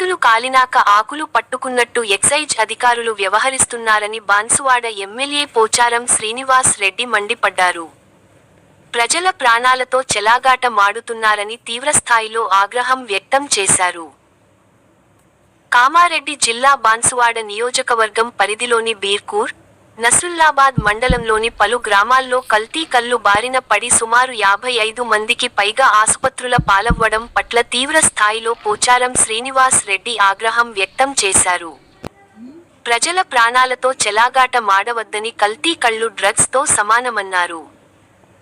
చేతులు కాలినాక ఆకులు పట్టుకున్నట్టు ఎక్సైజ్ అధికారులు వ్యవహరిస్తున్నారని బాన్సువాడ ఎమ్మెల్యే పోచారం శ్రీనివాస్ రెడ్డి మండిపడ్డారు. ప్రజల ప్రాణాలతో చెలాగాట మాడుతున్నారని తీవ్రస్థాయిలో ఆగ్రహం వ్యక్తం చేశారు. కామారెడ్డి జిల్లా బాన్సువాడ నియోజకవర్గం పరిధిలోని బీర్కూర్ నసుల్లాబాద్ మండలంలోని పలు గ్రామాల్లో కల్తీ కల్లు బారిన పడి సుమారు యాభై ఐదు మందికి పైగా ఆసుపత్రుల పాలవ్వడం పట్ల తీవ్ర స్థాయిలో పోచారం శ్రీనివాస్ రెడ్డి ఆగ్రహం వ్యక్తం చేశారు. ప్రజల ప్రాణాలతో చెలాగాట మాడవద్దని కల్తీ కళ్ళు డ్రగ్స్తో సమానమన్నారు.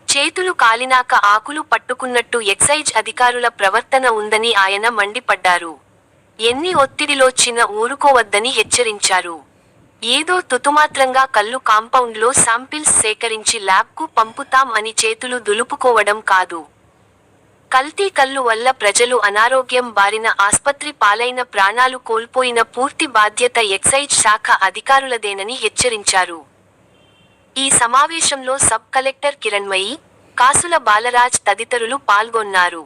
చేతులు కాలినాక ఆకులు పట్టుకున్నట్టు ఎక్సైజ్ అధికారుల ప్రవర్తన ఉందని ఆయన మండిపడ్డారు. ఎన్ని ఒత్తిడిలోచ్చినా ఊరుకోవద్దని హెచ్చరించారు. ఏదో తుతుమాత్రంగా కళ్ళు కాంపౌండ్లో శాంపిల్స్ సేకరించి ల్యాబ్కు పంపుతాం అని చేతులు దులుపుకోవడం కాదు. కల్తీ కళ్ళు వల్ల ప్రజలు అనారోగ్యం బారిన ఆస్పత్రి పాలైన ప్రాణాలు కోల్పోయిన పూర్తి బాధ్యత ఎక్సైజ్ శాఖ అధికారులదేనని హెచ్చరించారు. ఈ సమావేశంలో సబ్ కలెక్టర్ కిరణ్మయి కాసుల బాలరాజ్ తదితరులు పాల్గొన్నారు.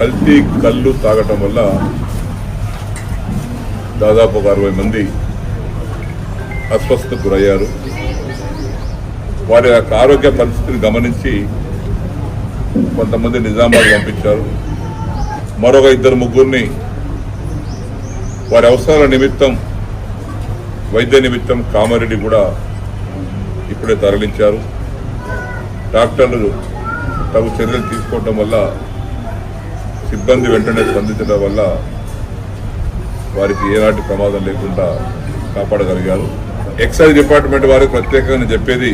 కల్తీ కళ్ళు తాగటం వల్ల దాదాపు ఒక అరవై మంది అస్వస్థకు గురయ్యారు. వారి యొక్క ఆరోగ్య పరిస్థితిని గమనించి కొంతమంది నిజామాబాద్ పంపించారు. మరొక ఇద్దరు ముగ్గురిని వారి అవసరాల నిమిత్తం వైద్య నిమిత్తం కామారెడ్డి కూడా ఇప్పుడే తరలించారు. డాక్టర్లు తగు చర్యలు తీసుకోవటం వల్ల సిబ్బంది వెంటనే స్పందించడం వల్ల వారికి ఏనాటి ప్రమాదం లేకుండా కాపాడగలిగారు. ఎక్సైజ్ డిపార్ట్మెంట్ వారికి ప్రత్యేకంగా చెప్పేది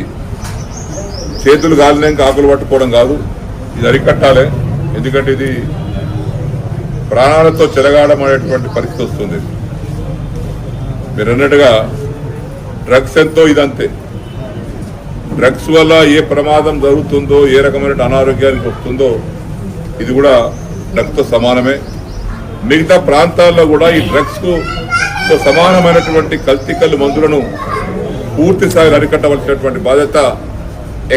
చేతులు కాలినాక ఆకులు పట్టుకోవడం కాదు ఇది అరికట్టాలి. ఎందుకంటే ఇది ప్రాణాలతో చెలగాడమనేటువంటి పరిస్థితి వస్తుంది. మీరు అన్నట్టుగా డ్రగ్స్ ఎంతో ఇదంతే. డ్రగ్స్ వల్ల ఏ ప్రమాదం జరుగుతుందో ఏ రకమైన అనారోగ్యానికి వస్తుందో ఇది కూడా డ్రగ్స్తో సమానమే. మిగతా ప్రాంతాల్లో కూడా ఈ డ్రగ్స్కు తో సమానమైనటువంటి కల్తీ కల్లు మందులను పూర్తి స్థాయిలో అరికట్టవలసినటువంటి బాధ్యత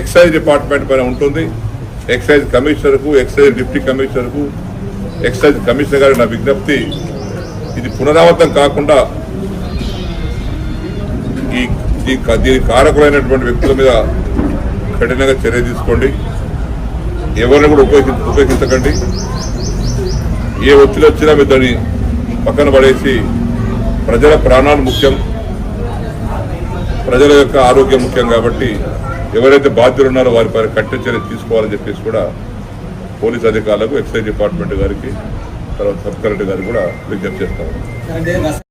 ఎక్సైజ్ డిపార్ట్మెంట్ పైన ఉంటుంది. ఎక్సైజ్ కమిషనర్కు ఎక్సైజ్ డిప్యూటీ కమిషనర్కు ఎక్సైజ్ కమిషనర్ గారి నా విజ్ఞప్తి. ఇది పునరావృతం కాకుండా ఈ ఈ దీనికి కారకులైనటువంటి వ్యక్తుల మీద కఠినంగా చర్య తీసుకోండి. ఎవరిని కూడా ఉపయోగి ఉపయోగించకండి. ఏ ఒత్తిడి వచ్చినా మీరు దాన్ని పక్కన పడేసి ప్రజల ప్రాణాలు ముఖ్యం ప్రజల యొక్క ఆరోగ్యం ముఖ్యం కాబట్టి ఎవరైతే బాధ్యులు ఉన్నారో వారి పైన కఠిన చర్య తీసుకోవాలని చెప్పేసి కూడా పోలీస్ అధికారులకు ఎక్సైజ్ డిపార్ట్మెంట్ గారికి తర్వాత సబ్ కలెక్టర్ గారికి కూడా విజ్ఞప్తి చేస్తాం